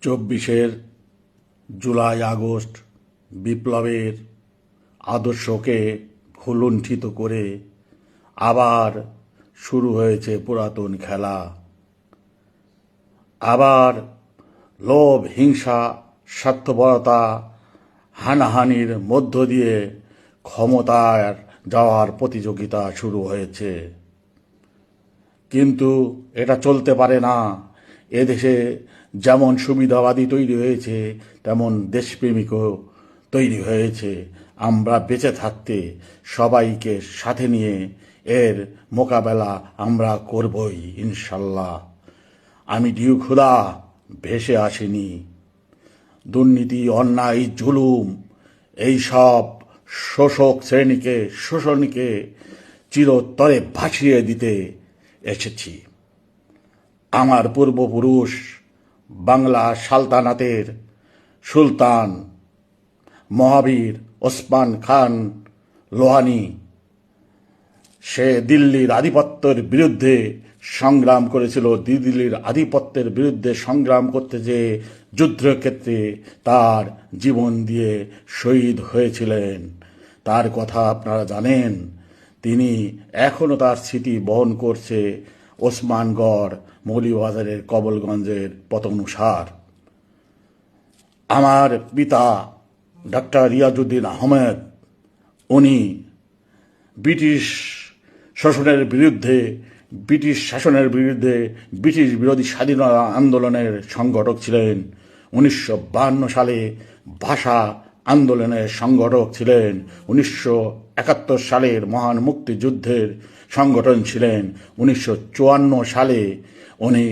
চব্বিশের জুলাই, আগস্ট বিপ্লবের আদর্শকে ভুলুণ্ঠিত করে আবার শুরু হয়েছে পুরাতন খেলা। আবার লোভ, হিংসা, স্বার্থপরতা, হানাহানির মধ্য দিয়ে ক্ষমতার যাওয়ার প্রতিযোগিতা শুরু হয়েছে। কিন্তু এটা চলতে পারে না। এদেশে যেমন সুবিধাবাদী তৈরি হয়েছে, তেমন দেশপ্রেমিকও তৈরি হয়েছে। আমরা বেঁচে থাকতে সবাইকে সাথে নিয়ে এর মোকাবেলা আমরা করবই, ইনশাল্লাহ। আমি ডিউ খুদা, ভেসে আসিনি। দুর্নীতি, অন্যায়, জুলুম এইসব শোষক শ্রেণীকে, শোষণীকে চিরতরে ভাসিয়ে দিতে এসেছি। আমার পূর্বপুরুষ বাংলা সালতানাতের সুলতান মহাবীর ওসমান খান লোহানি। সে দিল্লির আধিপত্যের বিরুদ্ধে সংগ্রাম করেছিল। দিল্লির আধিপত্যের বিরুদ্ধে সংগ্রাম করতে যে যুদ্ধক্ষেত্রে তার জীবন দিয়ে শহীদ হয়েছিলেন, তার কথা আপনারা জানেন। তিনি এখনও তার স্মৃতি বহন করছে ওসমানগড় মৌলিবাজারের কবলগঞ্জের পতনুসার আমার পিতা ডাক্তার রিয়াজুদ্দিন আহমেদ, উনি ব্রিটিশ শোষণের বিরুদ্ধে, ব্রিটিশ শাসনের বিরুদ্ধে ব্রিটিশ বিরোধী স্বাধীনতা আন্দোলনের সংগঠক ছিলেন। উনিশশো সালে ভাষা আন্দোলনের সংগঠক ছিলেন। উনিশশো একাত্তর সালের মহান মুক্তিযুদ্ধের সংগঠন ছিলেন। উনিশশো চুয়ান্ন সালে উনি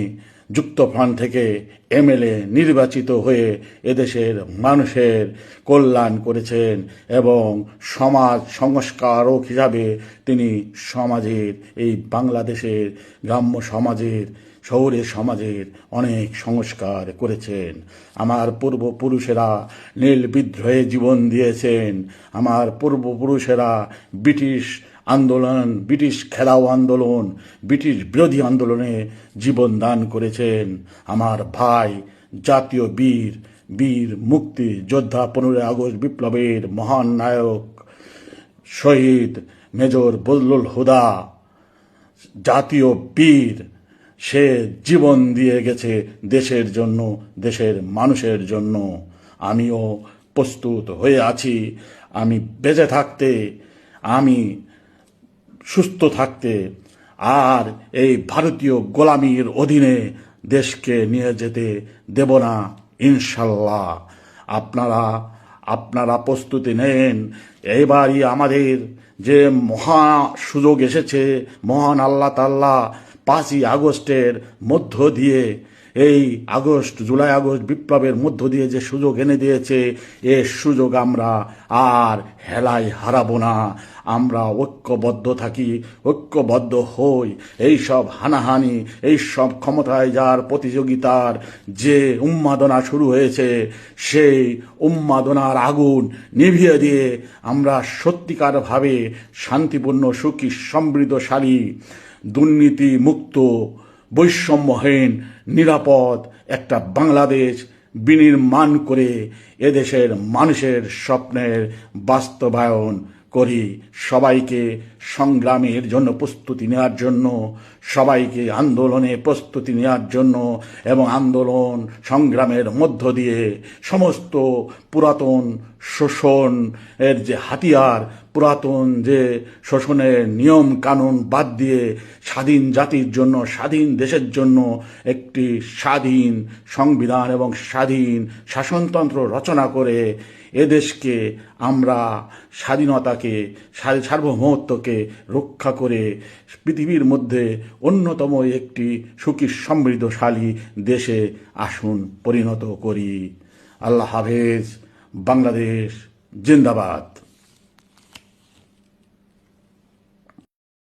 যুক্তফ্রন্ট থেকে এমএলএ নির্বাচিত হয়ে এদেশের মানুষের কল্যাণ করেছেন এবং সমাজ সংস্কারক হিসাবে তিনি সমাজের, এই বাংলাদেশের গ্রাম্য সমাজের শহরের সমাজের অনেক সংস্কার করেছেন। আমার পূর্বপুরুষেরা নীল বিদ্রোহে জীবন দিয়েছেন। আমার পূর্বপুরুষেরা ব্রিটিশ আন্দোলন, ব্রিটিশ খেলাও আন্দোলন, ব্রিটিশ বিরোধী আন্দোলনে জীবন দান করেছেন আমার ভাই জাতীয় বীর বীর মুক্তি যোদ্ধা পনেরোই আগস্ট বিপ্লবের মহান নায়ক শহীদ মেজর বজলুল হুদা, জাতীয় বীর। সে জীবন দিয়ে গেছে দেশের জন্য, দেশের মানুষের জন্য। আমিও প্রস্তুত হয়ে আছি। আমি বেঁচে থাকতে, আমি সুস্থ থাকতে আর এই ভারতীয় গোলামির অধীনে দেশকে নিয়ে যেতে দেব না, ইনশাল্লাহ। আপনারা আপনারা প্রস্তুতি নেন। এবারই আমাদের যে মহা সুযোগ এসেছে, মহান আল্লাহ তাল্লাহ পাঁচই আগস্টের মধ্য দিয়ে এই আগস্ট, জুলাই, আগস্ট বিপ্লবের মধ্য দিয়ে যে সুযোগ এনে দিয়েছে, এ সুযোগ আমরা আর হেলায় হারাবো না। আমরা ঐক্যবদ্ধ থাকি, ঐক্যবদ্ধ হই। এই সব হানাহানি, এই সব ক্ষমতায় যার প্রতিযোগিতার যে উন্মাদনা শুরু হয়েছে, সেই উন্মাদনার আগুন নিভিয়ে দিয়ে আমরা সত্যিকারভাবে শান্তিপূর্ণ, সুখী, সমৃদ্ধশালী দুর্নীতি মুক্ত বৈষম্যহীন, নিরাপদ একটা বাংলাদেশ বিনির্মাণ করে এদেশের মানুষের স্বপ্নের বাস্তবায়ন করি। সবাইকে সংগ্রামের জন্য প্রস্তুতি নেওয়ার জন্য, সবাইকে আন্দোলনে প্রস্তুতি নেওয়ার জন্য এবং আন্দোলন সংগ্রামের মধ্য দিয়ে সমস্ত পুরাতন শোষণ এর যে হাতিয়ার, পুরাতন যে শোষণের নিয়ম কানুন বাদ দিয়ে স্বাধীন জাতির জন্য, স্বাধীন দেশের জন্য একটি স্বাধীন সংবিধান এবং স্বাধীন শাসনতন্ত্র রচনা করে এদেশকে আমরা স্বাধীনতাকে সার্বভৌমত্বকে রক্ষা করে পৃথিবীর মধ্যে অন্যতম একটি সুখী সমৃদ্ধশালী দেশে আসুন, পরিণত করি। আল্লাহ হাফেজ। বাংলাদেশ জিন্দাবাদ।